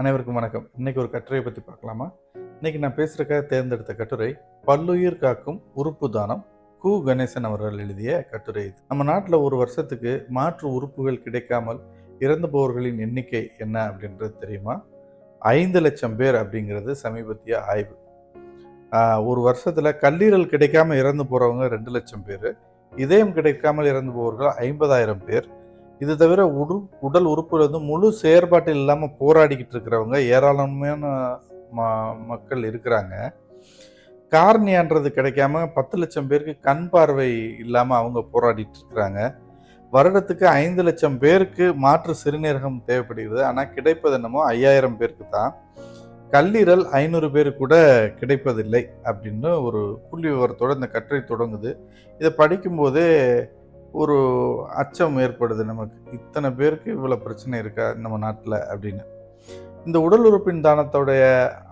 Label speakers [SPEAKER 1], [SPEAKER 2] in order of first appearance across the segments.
[SPEAKER 1] அனைவருக்கும் வணக்கம். இன்னைக்கு ஒரு கட்டுரையை பற்றி பார்க்கலாமா? இன்னைக்கு நான் பேசுகிறக்காக தேர்ந்தெடுத்த கட்டுரை பல்லுயிர் காக்கும் உறுப்பு தானம் கு. கணேசன் அவர்கள் எழுதிய கட்டுரை இது. நம்ம நாட்டில் ஒரு வருஷத்துக்கு மாற்று உறுப்புகள் கிடைக்காமல் இறந்து போவர்களின் எண்ணிக்கை என்ன அப்படின்றது தெரியுமா? ஐந்து லட்சம் பேர் அப்படிங்கிறது சமீபத்திய ஆய்வு. ஒரு வருஷத்தில் கல்லீரல் கிடைக்காம இறந்து போகிறவங்க ரெண்டு லட்சம் பேர் இதயம் கிடைக்காமல் இறந்து போவர்கள் ஐம்பதாயிரம் பேர் இது தவிர உடு உடல் உறுப்புல வந்து முழு செயற்பாட்டில் இல்லாமல் போராடிக்கிட்டு இருக்கிறவங்க ஏராளமான ம மக்கள் இருக்கிறாங்க. கார்னியான்றது கிடைக்காம பத்து லட்சம் பேருக்கு கண் பார்வை இல்லாமல் அவங்க போராடிட்டு இருக்கிறாங்க. வருடத்துக்கு ஐந்து லட்சம் பேருக்கு மாற்று சிறுநீரகம் தேவைப்படுகிறது. ஆனால் கிடைப்பது என்னமோ ஐயாயிரம் பேருக்கு தான். கல்லீரல் ஐநூறு பேர் கூட கிடைப்பதில்லை அப்படின்னு ஒரு புள்ளி விவரத்தோடு இந்த கட்டுரை தொடங்குது. இதை படிக்கும்போதே ஒரு அச்சம் ஏற்படுது நமக்கு. இத்தனை பேருக்கு இவ்வளோ பிரச்சனை இருக்கா நம்ம நாட்டில் அப்படின்னு. இந்த உடல் உறுப்பின் தானத்தோடைய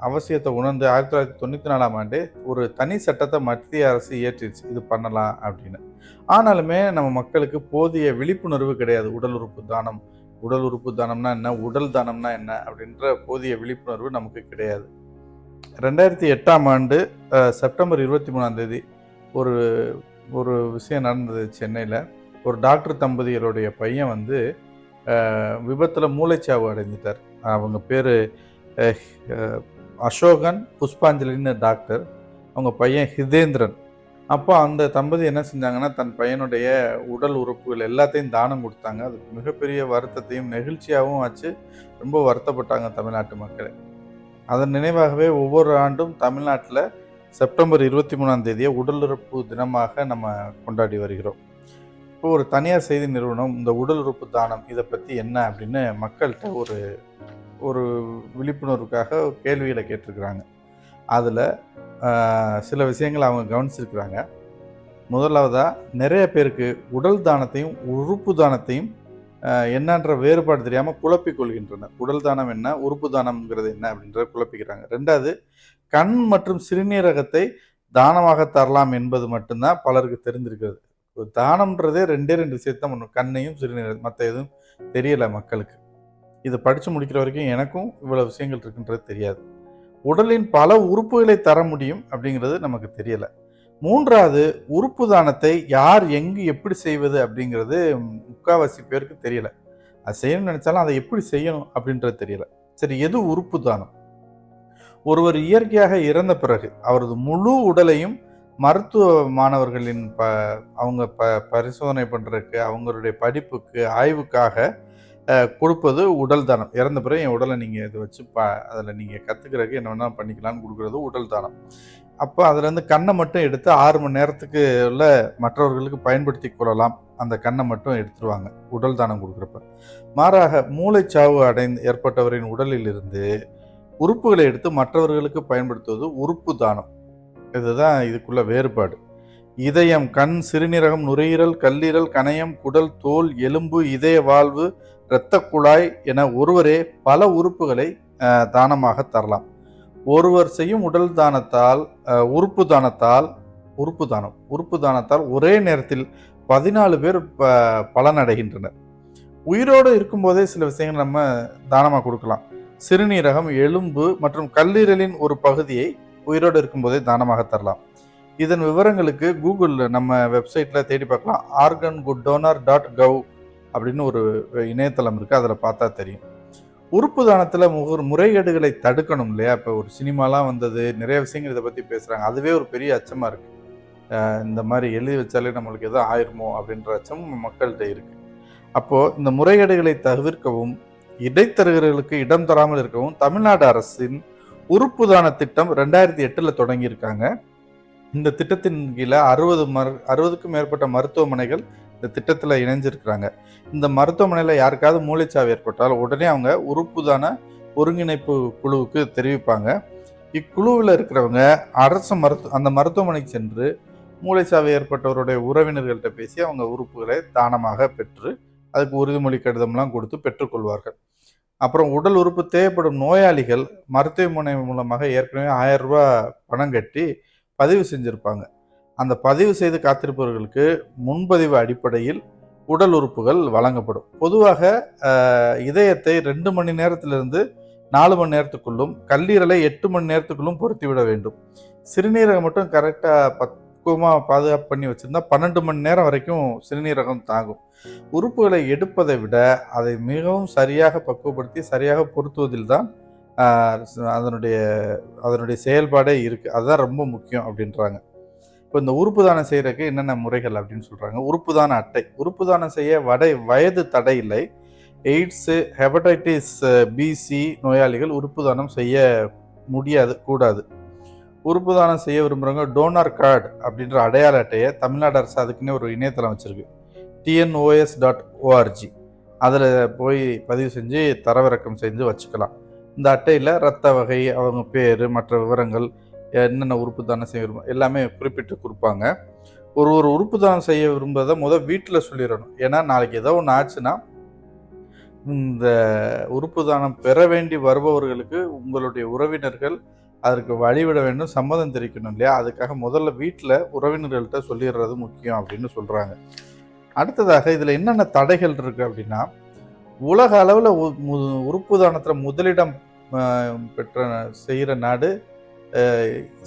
[SPEAKER 1] அவசியத்தை உணர்ந்து ஆயிரத்தி தொள்ளாயிரத்தி தொண்ணூற்றி நாலாம் ஆண்டு ஒரு தனி சட்டத்தை மத்திய அரசு இயற்றிடுச்சு இது பண்ணலாம் அப்படின்னு. ஆனாலுமே நம்ம மக்களுக்கு போதிய விழிப்புணர்வு கிடையாது. உடல் உறுப்பு தானம். உடல் உறுப்பு தானம்னா என்ன? உடல் தானம்னா என்ன? அப்படின்ற போதிய விழிப்புணர்வு நமக்கு கிடையாது. ரெண்டாயிரத்தி எட்டாம் ஆண்டு செப்டம்பர் இருபத்தி மூணாம் தேதி ஒரு ஒரு விஷயம் நடந்தது சென்னையில். ஒரு டாக்டர் தம்பதியருடைய பையன் வந்து விபத்தில் மூளைச்சாவு அடைஞ்சிட்டார் அவங்க பேர் அசோகன் புஷ்பாஞ்சலின்னு டாக்டர். அவங்க பையன் ஹிதேந்திரன். அப்போ அந்த தம்பதி என்ன செஞ்சாங்கன்னா தன் பையனுடைய உடல் உறுப்புகள் எல்லாத்தையும் தானம் கொடுத்தாங்க. அது மிகப்பெரிய வருத்தத்தையும் நெகிழ்ச்சியாகவும் ஆச்சு. ரொம்ப வருத்தப்பட்டாங்க தமிழ்நாட்டு மக்கள். அதன் நினைவாகவே ஒவ்வொரு ஆண்டும் தமிழ்நாட்டில் செப்டம்பர் இருபத்தி மூணாம் தேதியை உடல் உறுப்பு தினமாக நம்ம கொண்டாடி வருகிறோம். இப்போ ஒரு தனியார் செய்தி நிறுவனம் இந்த உடல் உறுப்பு தானம் இதை பற்றி என்ன அப்படின்னு மக்கள்கிட்ட ஒரு ஒரு விழிப்புணர்வுக்காக கேள்விகளை கேட்டிருக்கிறாங்க. அதில் சில விஷயங்களை அவங்க கவனிச்சிருக்கிறாங்க. முதலாவதாக நிறைய பேருக்கு உடல் தானத்தையும் உறுப்பு தானத்தையும் என்னன்ற வேறுபாடு தெரியாமல் குழப்பிக் கொள்கின்றனர். உடல் தானம் என்ன உறுப்பு தானம்ங்கிறது என்ன அப்படின்றத குழப்பிக்கிறாங்க. ரெண்டாவது கண் மற்றும் சிறுநீரகத்தை தானமாக தரலாம் என்பது மட்டும்தான் பலருக்கு தெரிந்திருக்கிறது. தானம்ன்றதே ரெண்டே ரெண்டு விஷயத்தான் பண்ணும் கண்ணையும் சிறுநீரகம் மற்ற எதுவும் தெரியலை மக்களுக்கு. இதை படித்து முடிக்கிற வரைக்கும் எனக்கும் இவ்வளோ விஷயங்கள் இருக்குன்றது தெரியாது. உடலின் பல உறுப்புகளை தர முடியும் அப்படிங்கிறது நமக்கு தெரியலை. மூன்றாவது உறுப்பு தானத்தை யார் எங்கு எப்படி செய்வது அப்படிங்கிறது முக்காவாசி பேருக்கு தெரியல. அது செய்யணும்னு நினச்சாலும் அதை எப்படி செய்யணும் அப்படின்றது தெரியல. சரி எது உறுப்பு தானம்? ஒருவர் இயற்கையாக இறந்த பிறகு அவரது முழு உடலையும் மருத்துவ மாணவர்களின் ப அவங்க ப பரிசோதனை பண்ணுறதுக்கு அவங்களுடைய படிப்புக்கு ஆய்வுக்காக கொடுப்பது உடல் தானம். இறந்த பிறகு என் உடலை நீங்கள் இதை வச்சு ப அதில் நீங்கள் கற்றுக்கிறதுக்கு என்ன வேணால் பண்ணிக்கலாம்னு கொடுக்குறது உடல் தானம். அப்போ அதுலேருந்து கண்ணை மட்டும் எடுத்து ஆறு மணி நேரத்துக்கு உள்ள மற்றவர்களுக்கு பயன்படுத்தி கொள்ளலாம். அந்த கண்ணை மட்டும் எடுத்துருவாங்க உடல் தானம் கொடுக்குறப்ப. மாறாக மூளைச்சாவு அடைந்து ஏற்பட்டவரின் உடலில் இருந்து உறுப்புகளை எடுத்து மற்றவர்களுக்கு பயன்படுத்துவது உறுப்பு தானம். இதுதான் இதுக்குள்ள வேறுபாடு. இதயம் கண் சிறுநீரகம் நுரையீரல் கல்லீரல் கணையம் குடல் தோல் எலும்பு இதய வாழ்வு இரத்த குழாய் என ஒருவரே பல உறுப்புகளை தானமாக தரலாம். ஒருவர் செய்யும் உடல் தானத்தால் உறுப்பு தானத்தால் உறுப்பு தானம் உறுப்பு தானத்தால் ஒரே நேரத்தில் பதினாலு பேர் ப- பலனடைகின்றனர். உயிரோடு இருக்கும்போதே சில விஷயங்கள் நம்ம தானமாக கொடுக்கலாம். சிறுநீரகம் எலும்பு மற்றும் கல்லீரலின் ஒரு பகுதியை உயிரோடு இருக்கும்போதே தானமாக தரலாம். இதன் விவரங்களுக்கு கூகுளில் நம்ம வெப்சைட்டில் தேடி பார்க்கலாம். Organ good donor dot gov அப்படின்னு ஒரு இணையதளம் இருக்குது அதில் பார்த்தா தெரியும். உறுப்பு தானத்தில் முகர் முறைகேடுகளை தடுக்கணும் இல்லையா? இப்போ ஒரு சினிமாலாம் வந்தது நிறைய விஷயங்கள் இதை பற்றி பேசுகிறாங்க அதுவே ஒரு பெரிய அச்சமாக இருக்குது இந்த மாதிரி எழுதி வச்சாலே நம்மளுக்கு எதோ ஆயிருமோ அப்படின்ற அச்சம் மக்கள்கிட்ட இருக்குது அப்போது இந்த முறைகேடுகளை தவிர்க்கவும் இடைத்தரகர்களுக்கு இடம் தராமல் இருக்கவும் தமிழ்நாடு அரசின் உறுப்பு தான திட்டம் ரெண்டாயிரத்தி எட்டில் தொடங்கியிருக்காங்க. இந்த திட்டத்தின் கீழே அறுபது மரு அறுபதுக்கும் மேற்பட்ட மருத்துவமனைகள் இந்த திட்டத்தில் இணைஞ்சிருக்கிறாங்க. இந்த மருத்துவமனையில் யாருக்காவது மூளைச்சாவு ஏற்பட்டால் உடனே அவங்க உறுப்புதான ஒருங்கிணைப்பு குழுவுக்கு தெரிவிப்பாங்க. இக்குழுவில் இருக்கிறவங்க அரசு மருத்துவ அந்த மருத்துவமனைக்கு சென்று மூளைச்சாவு ஏற்பட்டவருடைய உறவினர்கள்ட்ட பேசி அவங்க உறுப்புகளை தானமாக பெற்று அதுக்கு உறுதிமொழி கடிதம்லாம் கொடுத்து பெற்றுக்கொள்வார்கள். அப்புறம் உடல் உறுப்பு தேவைப்படும் நோயாளிகள் மருத்துவமனை மூலமாக ஏற்கனவே ஆயிரம் ரூபாய் பணம் கட்டி பதிவு செஞ்சுருப்பாங்க. அந்த பதிவு செய்து காத்திருப்பவர்களுக்கு முன்பதிவு அடிப்படையில் உடல் உறுப்புகள் வழங்கப்படும். பொதுவாக இதயத்தை ரெண்டு மணி நேரத்திலிருந்து நாலு மணி நேரத்துக்குள்ளும் கல்லீரலை எட்டு மணி நேரத்துக்குள்ளும் பொருத்தி விட வேண்டும். சிறுநீரகம் மட்டும் கரெக்டாக பத் பக்குவமாக பாதுகாப்பு பண்ணி வச்சுருந்தா பன்னெண்டு மணி நேரம் வரைக்கும் சிறுநீரகம் தாங்கும். உறுப்புகளை எடுப்பதை விட அதை மிகவும் சரியாக பக்குவப்படுத்தி சரியாக பொருத்துவதில் தான் அதனுடைய அதனுடைய செயல்பாடே இருக்குது அதுதான் ரொம்ப முக்கியம் அப்படின்றாங்க. இப்போ இந்த உறுப்பு தானம் செய்கிறதுக்கு என்னென்ன முறைகள் அப்படின்னு சொல்கிறாங்க உறுப்பு தான அட்டை. உறுப்பு தானம் செய்ய வடை வயது தடை இல்லை எய்ட்ஸு ஹெபடைட்டிஸ் பிசி நோயாளிகள் உறுப்பு தானம் செய்ய முடியாது கூடாது. உறுப்பு தானம் செய்ய விரும்புகிறவங்க டோனார் கார்டு அப்படின்ற அடையாள அட்டையை தமிழ்நாடு அரசு அதுக்குன்னே ஒரு இணையதளம் வச்சுருக்கு. டிஎன்ஓஎஸ் டாட் ஓஆர்ஜி அதில் போய் பதிவு செஞ்சு தரவிறக்கம் செஞ்சு வச்சுக்கலாம். இந்த அட்டையில் ரத்த வகை அவங்க பேர் மற்ற விவரங்கள் என்னென்ன உறுப்பு தானம் செய்ய விரும்ப எல்லாமே குறிப்பிட்டு கொடுப்பாங்க. ஒரு ஒரு உறுப்பு தானம் செய்ய விரும்புறதை முதல் வீட்டில் சொல்லிடணும். ஏன்னா நாளைக்கு ஏதோ ஒன்று ஆச்சுன்னா இந்த உறுப்பு தானம் பெற வேண்டி வருபவர்களுக்கு உங்களுடைய உறவினர்கள் அதற்கு வழிவிட வேண்டும் சம்மதம் தெரிவிக்கணும் இல்லையா? அதுக்காக முதல்ல வீட்டில் உறவினர்கள்ட்ட சொல்லிடுறது முக்கியம் அப்படின்னு சொல்கிறாங்க அடுத்ததாக இதில் என்னென்ன தடைகள் இருக்குது அப்படின்னா உலக அளவில் உறுப்பு தானத்தில் முதலிடம் பெற்ற செய்கிற நாடு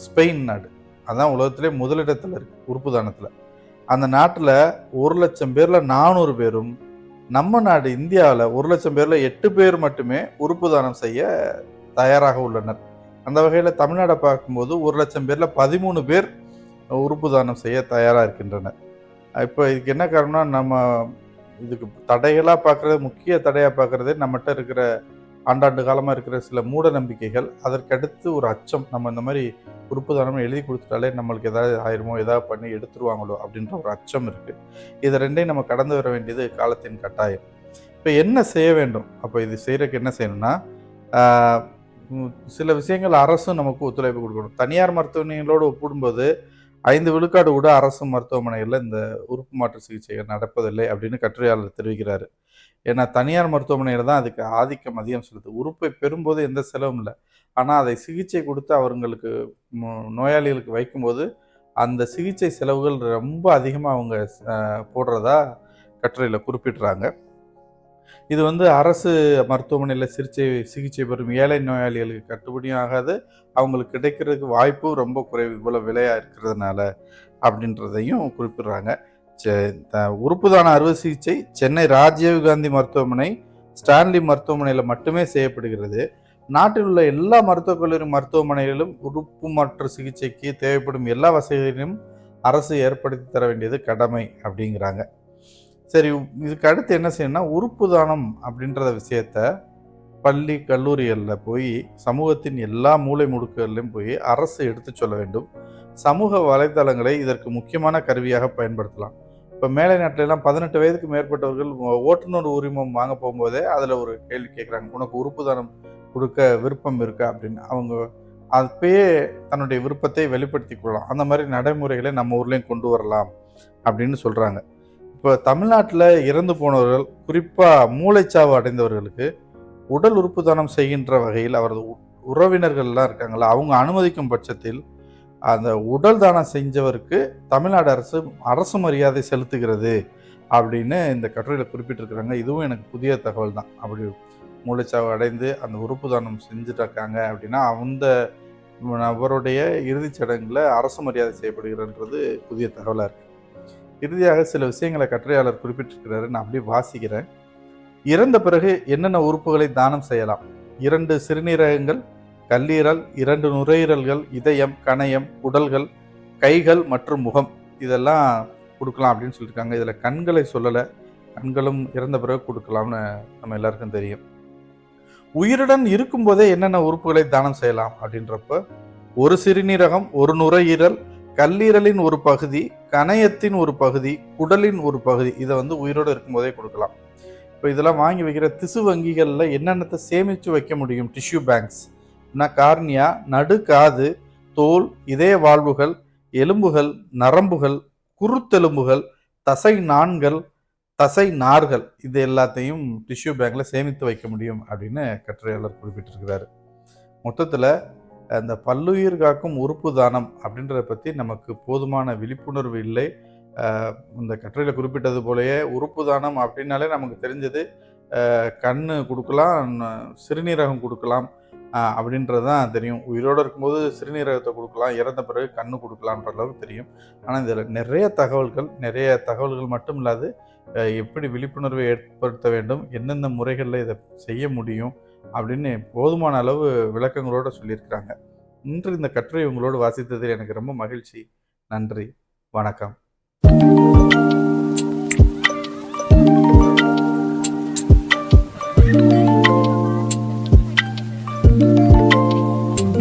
[SPEAKER 1] ஸ்பெயின் நாடு. அதான் உலகத்திலே முதலிடத்தில் இருக்குது உறுப்பு தானத்தில். அந்த நாட்டில் ஒரு லட்சம் பேரில் நானூறு பேரும் நம்ம நாடு இந்தியாவில் ஒரு லட்சம் பேரில் எட்டு பேர் மட்டுமே உறுப்பு தானம் செய்ய தயாராக உள்ளனர். அந்த வகையில் தமிழ்நாடை பார்க்கும்போது ஒரு லட்சம் பேரில் பதிமூணு பேர் உறுப்பு தானம் செய்ய தயாராக இருக்கின்றனர். இப்போ இதுக்கு என்ன காரணம்னா நம்ம இதுக்கு தடைகளாக பார்க்குறது முக்கிய தடையாக பார்க்குறதே நம்மகிட்ட இருக்கிற ஆண்டாண்டு காலமாக இருக்கிற சில மூட நம்பிக்கைகள். அதற்கடுத்து ஒரு அச்சம் நம்ம இந்த மாதிரி உறுப்பு தானம் எழுதி கொடுத்துட்டாலே நம்மளுக்கு ஏதாவது ஆயிருமோ ஏதாவது பண்ணி எடுத்துருவாங்களோ அப்படின்ற ஒரு அச்சம் இருக்குது இதை ரெண்டையும் நம்ம கடந்து வர வேண்டியது காலத்தின் கட்டாயம். இப்போ என்ன செய்ய வேண்டும்? அப்போ இது செய்கிறதுக்கு என்ன செய்யணும்னா சில விஷயங்கள் அரசும் நமக்கு ஒத்துழைப்பு கொடுக்கணும். தனியார் மருத்துவமனைகளோடு ஒப்பிடும்போது ஐந்து விழுக்காடு கூட அரசு மருத்துவமனைகளில் இந்த உறுப்பு மாற்று சிகிச்சைகள் நடப்பதில்லை அப்படின்னு கட்டுரையாளர் தெரிவிக்கிறாரு. ஏன்னா தனியார் மருத்துவமனையில் தான் அதுக்கு ஆதிக்கம் அதிகம் செலுத்து. உறுப்பை பெறும்போது எந்த செலவும் இல்லை. ஆனால் அதை சிகிச்சை கொடுத்து அவங்களுக்கு நோயாளிகளுக்கு வைக்கும்போது அந்த சிகிச்சை செலவுகள் ரொம்ப அதிகமாக அவங்க போடுறதா கட்டுரையில் குறிப்பிடுறாங்க. இது வந்து அரசு மருத்துவமனையில் சிகிச்சை சிகிச்சை பெறும் ஏழை நோயாளிகளுக்கு கட்டுப்படியும் ஆகாது. அவங்களுக்கு கிடைக்கிறதுக்கு வாய்ப்பும் ரொம்ப குறைவு. இவ்வளோ விலையாக இருக்கிறதுனால அப்படின்றதையும் குறிப்பிடுறாங்க. உறுப்புதான அறுவை சிகிச்சை சென்னை ராஜீவ்காந்தி மருத்துவமனை ஸ்டான்லி மருத்துவமனையில் மட்டுமே செய்யப்படுகிறது. நாட்டில் உள்ள எல்லா மருத்துவக் கல்லூரி மருத்துவமனைகளிலும் உறுப்பு மாற்று சிகிச்சைக்கு தேவைப்படும் எல்லா வசதிகளையும் அரசு ஏற்படுத்தி தர வேண்டியது கடமை அப்படிங்கிறாங்க. சரி இதுக்கு அடுத்து என்ன செய்யணும்னா உறுப்பு தானம் அப்படின்றத விஷயத்த பள்ளி கல்லூரிகளில் போய் சமூகத்தின் எல்லா மூளை முடுக்குகளிலும் போய் அரசு எடுத்து சொல்ல வேண்டும். சமூக வலைதளங்களை இதற்கு முக்கியமான கருவியாக பயன்படுத்தலாம். இப்போ மேலை நாட்டிலலாம் பதினெட்டு வயதுக்கு மேற்பட்டவர்கள் ஓட்டுநர் உரிமம் வாங்க போகும்போதே அதில் ஒரு கேள்வி கேட்குறாங்க உனக்கு உறுப்பு தானம் கொடுக்க விருப்பம் இருக்கா? அப்படின்னு. அவங்க அப்பயே தன்னுடைய விருப்பத்தை வெளிப்படுத்தி கொள்ளலாம். அந்த மாதிரி நடைமுறைகளை நம்ம ஊர்லேயும் கொண்டு வரலாம் அப்படின்னு சொல்கிறாங்க இப்போ தமிழ்நாட்டில் இறந்து போனவர்கள் குறிப்பாக மூளைச்சாவு அடைந்தவர்களுக்கு உடல் உறுப்பு தானம் செய்கின்ற வகையில் அவரது உறவினர்கள்லாம் இருக்காங்களா அவங்க அனுமதிக்கும் பட்சத்தில் அந்த உடல் தானம் செஞ்சவருக்கு தமிழ்நாடு அரசு அரசு மரியாதை செலுத்துகிறது அப்படின்னு இந்த கட்டுரையில் குறிப்பிட்டிருக்கிறாங்க. இதுவும் எனக்கு புதிய தகவல் தான். அப்படி மூளைச்சாவு அடைந்து அந்த உறுப்பு தானம் செஞ்சுட்ருக்காங்க அப்படின்னா அந்த நபருடைய இறுதிச் சடங்கில் அரசு மரியாதை செய்யப்படுகிறன்றது புதிய தகவலாக இருக்குது இறுதியாக சில விஷயங்களை கட்டுரையாளர் குறிப்பிட்டிருக்கிறாரு. நான் அப்படியே வாசிக்கிறேன். இறந்த பிறகு என்னென்ன உறுப்புகளை தானம் செய்யலாம்? இரண்டு சிறுநீரகங்கள் கல்லீரல் இரண்டு நுரையீரல்கள் இதயம் கணையம் உடல்கள் கைகள் மற்றும் முகம். இதெல்லாம் கொடுக்கலாம் அப்படின்னு சொல்லியிருக்காங்க. இதில் கண்களை சொல்லலை. கண்களும் இறந்த பிறகு கொடுக்கலாம்னு நம்ம எல்லாருக்கும் தெரியும். உயிருடன் இருக்கும்போதே என்னென்ன உறுப்புகளை தானம் செய்யலாம் அப்படின்றப்ப ஒரு சிறுநீரகம் ஒரு நுரையீரல் கல்லீரலின் ஒரு பகுதி கணையத்தின் ஒரு பகுதி குடலின் ஒரு பகுதி இதை வந்து உயிரோடு இருக்கும்போதே கொடுக்கலாம். இப்போ இதெல்லாம் வாங்கி வைக்கிற திசு வங்கிகளில் என்னென்னத்தை சேமித்து வைக்க முடியும்? டிஷ்யூ பேங்க்ஸ் கார்னியா நடுக்காது தோல் இதய வாழ்வுகள் எலும்புகள் நரம்புகள் குருத்தெலும்புகள் தசை நான்கள் தசை நார்கள் இது எல்லாத்தையும் டிஷ்யூ பேங்கில் சேமித்து வைக்க முடியும் அப்படின்னு கட்டுரையாளர் குறிப்பிட்டிருக்கிறாரு. மொத்தத்தில் அந்த பல்லுயிர் காக்கும் உறுப்பு தானம் அப்படின்றத பற்றி நமக்கு போதுமான விழிப்புணர்வு இல்லை. இந்த கட்டுரையில் குறிப்பிட்டது போலயே உறுப்பு தானம் அப்படின்னாலே நமக்கு தெரிஞ்சது கண் கொடுக்கலாம் சிறுநீரகம் கொடுக்கலாம் அப்படின்றது தான் தெரியும். உயிரோடு இருக்கும்போது சிறுநீரகத்தை கொடுக்கலாம் இறந்த பிறகு கண்ணு கொடுக்கலான்ற அளவுக்கு தெரியும். ஆனால் இதில் நிறைய தகவல்கள் நிறைய தகவல்கள் மட்டும் இல்லாது எப்படி விழிப்புணர்வை ஏற்படுத்த வேண்டும் எந்தெந்த முறைகளில் இதை செய்ய முடியும் அப்படின்னு போதுமான அளவு விளக்கங்களோடு சொல்லியிருக்கிறாங்க. இன்று இந்த கட்டுரை உங்களோடு வாசித்ததில் எனக்கு ரொம்ப மகிழ்ச்சி. நன்றி. வணக்கம்.